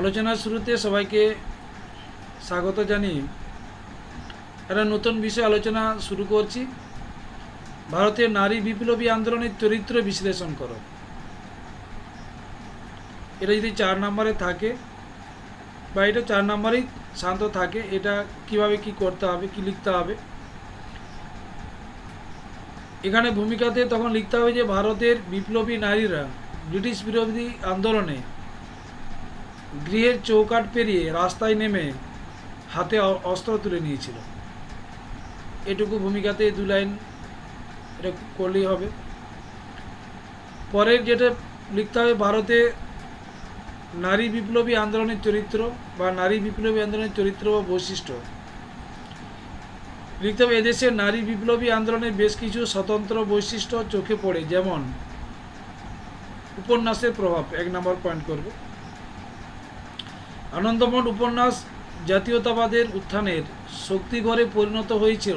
আলোচনার শুরুতে সবাইকে স্বাগত জানিয়ে একটা নতুন বিষয় আলোচনা শুরু করছি। ভারতের নারী বিপ্লবী আন্দোলনের চরিত্র বিশ্লেষণ করো। এটা যদি চার নম্বরে থাকে বা এটা চার নম্বরেই শান্ত থাকে, এটা কীভাবে কি করতে হবে, কি লিখতে হবে? এখানে ভূমিকাতে তখন লিখতে হবে যে, ভারতের বিপ্লবী নারীরা ব্রিটিশ বিরোধী আন্দোলনে গৃহের চৌকাট পেরিয়ে রাস্তায় নেমে হাতে অস্ত্র তুলে নিয়েছিল। এটুকু ভূমিকাতে দু লাইন এটা করলেই হবে। পরের যেটা লিখতে হবে, ভারতে নারী বিপ্লবী আন্দোলনের চরিত্র বা নারী বিপ্লবী আন্দোলনের চরিত্র বা বৈশিষ্ট্য। লিখতে হবে এদেশের নারী বিপ্লবী আন্দোলনের বেশ কিছু স্বতন্ত্র বৈশিষ্ট্য চোখে পড়ে, যেমন উপন্যাসের প্রভাব, এক নম্বর পয়েন্ট করবে। আনন্দমঠ উপন্যাস জাতীয়তাবাদের উত্থানের শক্তিগড়ে পরিণত হয়েছিল।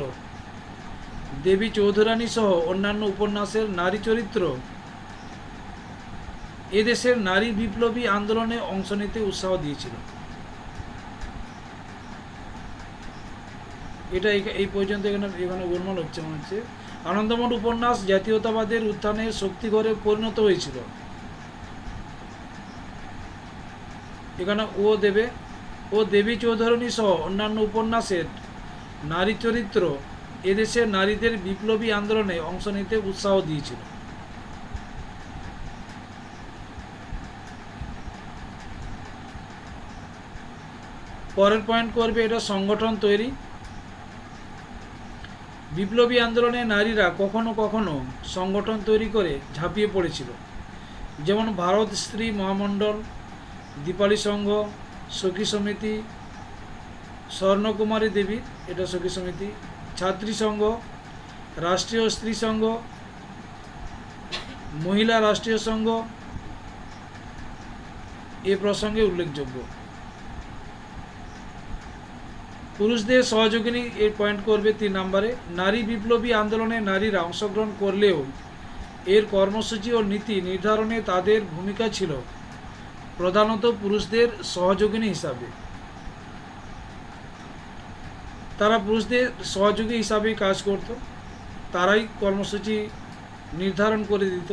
দেবী চৌধুরানী সহ অন্যান্য উপন্যাসের নারী চরিত্র। এদেশের নারী বিপ্লবী আন্দোলনে অংশ নিতে উৎসাহ দিয়েছিল। এটা এই- পর্যন্ত এখানে এখানে গোলমাল হচ্ছে মনে হচ্ছে। আনন্দমঠ উপন্যাস জাতীয়তাবাদের উত্থানে শক্তিগড়ে পরিণত হয়েছিল। এখানে ও দেবে। ও দেবী চৌধুরানী সহ অন্যান্য উপন্যাসের নারী চরিত্র এদেশে নারীদের বিপ্লবী আন্দোলনে অংশ নিতে উৎসাহ দিয়েছিল। পরের পয়েন্ট করবে এটা সংগঠন তৈরি। বিপ্লবী আন্দোলনে নারীরা কখনো কখনো সংগঠন তৈরি করে ঝাঁপিয়ে পড়েছিল। যেমন ভারত স্ত্রী মহামণ্ডল দীপালি সংঘ, সখী সমিতি, স্বর্ণকুমারী দেবী, এটা সখী সমিতি, ছাত্রী সংঘ, রাষ্ট্রীয় স্ত্রী সংঘ, মহিলা রাষ্ট্রীয় সংঘ, এ প্রসঙ্গে উল্লেখযোগ্য। পুরুষদের সহযোগিনী এই পয়েন্ট করবে তিন নম্বরে। নারী বিপ্লবী আন্দোলনে নারীরা অংশগ্রহণ করলেও এর কর্মসূচি ও নীতি নির্ধারণে তাদের ভূমিকা ছিল। প্রধানত পুরুষদের সহযোগিনী হিসাবে। তারা পুরুষদের সহযোগী হিসাবেই কাজ করত। তারাই কর্মসূচি নির্ধারণ করে দিত।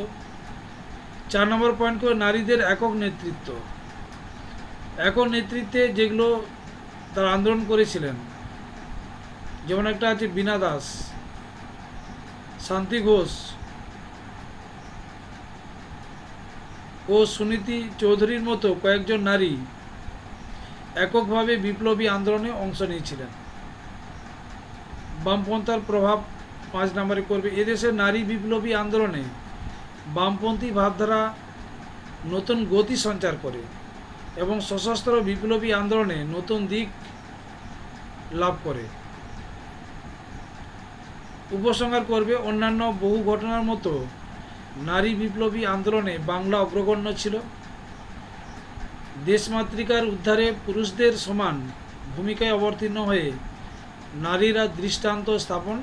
চার নম্বর পয়েন্ট করে নারীদের একক নেতৃত্ব। একক নেতৃত্বে যেগুলো তারা আন্দোলন করেছিলেন, যেমন একটা আছে বীণা দাস, শান্তি ঘোষ ও সুনীতি চৌধুরীর মতো কয়েকজন নারী এককভাবে বিপ্লবী আন্দোলনে অংশ নিয়েছিলেন। বামপন্থার প্রভাব পাঁচ নম্বরে করবে এদেশের নারী বিপ্লবী আন্দোলনে বামপন্থী ভাবধারা নতুন গতি সঞ্চার করে এবং সশস্ত্র বিপ্লবী আন্দোলনে নতুন দিক লাভ করে। উপসংহার করবে অন্যান্য বহু ঘটনার মতো নারী বিপ্লবী আন্দোলনে বাংলা অগ্রগণ্য ছিল। দেশমাতৃকার উদ্ধারে পুরুষদের সমান ভূমিকায় অবতীর্ণ হয়ে নারীরা দৃষ্টান্ত স্থাপন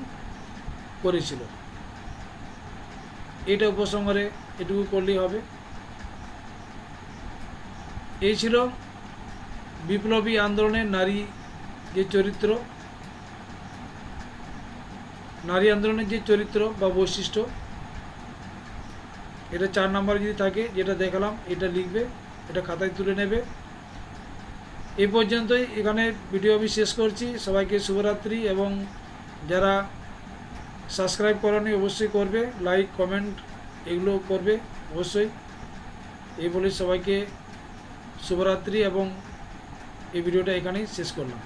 করেছিল। এটা উপসংহারে এটুকু করলেই হবে। এই ছিল বিপ্লবী আন্দোলনের নারী যে চরিত্র। নারী আন্দোলনের যে চরিত্র বা বৈশিষ্ট্য এটা চার নাম্বার যদি থাকে, যেটা দেখালাম, এটা লিখবে, এটা খাতায় তুলে নেবে। এই পর্যন্তই এখানে ভিডিও আমি শেষ করছি। সবাইকে শুভরাত্রি এবং যারা সাবস্ক্রাইব করেনি, অবশ্যই করবে। লাইক, কমেন্ট, এগুলো করবে অবশ্যই। এই বলে সবাইকে শুভরাত্রি এবং এই ভিডিওটা এখানেই শেষ করলাম।